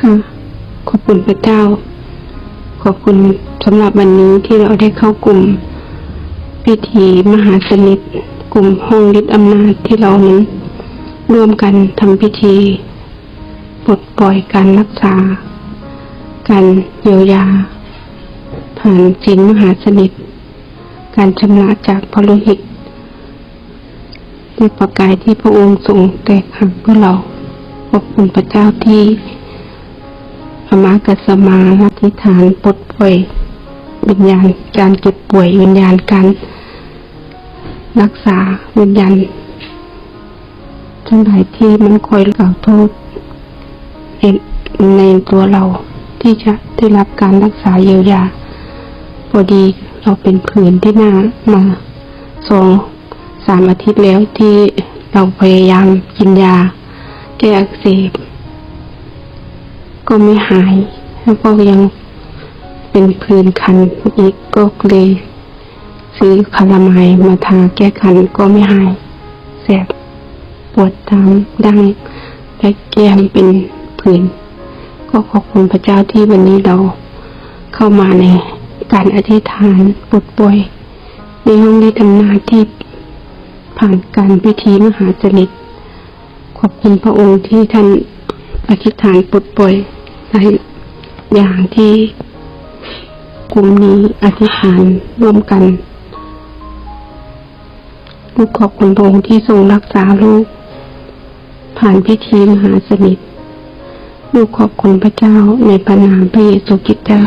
ค่ะ ขอบคุณพระเจ้า ขอบคุณสำหรับวันนี้ที่เราได้เข้ากลุ่ม พิธีมหาสนิท กลุ่มห้องฤทธิ์อำนาจที่เรานั้นร่วมกันทำพิธีปลดปล่อยการรักษา การเยียวยา ผ่านศีลมหาสนิท การชำระจากพระโลหิตด้วยประกายที่พระองค์ทรงแตกหักเพื่อเราขอบคุณพระเจ้าที่ มากัสมาอธิฐานปลดปล่อยวิญญาณการเจ็บป่วยวิญญาณการรักษาวิญญาณทั้งหลายที่มันคอยกล่าวโทษในในตัวเราที่จะได้รับการรักษาเยียวยาพอดีเราเป็นผื่นที่หน้ามาสองสามอาทิตย์แล้วที่เราพยายามกินยา แก้อักเสบ ก็ไม่หาย แล้วก็ยังเป็นผื่นคันอีกก็เลยซื้อคาราไมายมาทาแก้คันก็ไม่หายแสบปวดตามดังและแก้มเป็นผื่นก็ขอบคุณพระเจ้าที่วันนี้เราเข้ามาในการอธิษฐานปลดปล่อยในห้องนี้ทำน้าที่ผ่านการพิธีมหาจริตขอบคุณพระองค์ที่ท่านอธิษฐานปลดปล่อย ในอย่างที่กลุ่มนี้อธิษฐานร่วมกันลูกขอบคุณพระองค์ที่ทรงรักษาลูก ผ่านพิธีมหาสนิท ลูกขอบคุณพระเจ้าในพระนามพระเยซูคริสต์เจ้า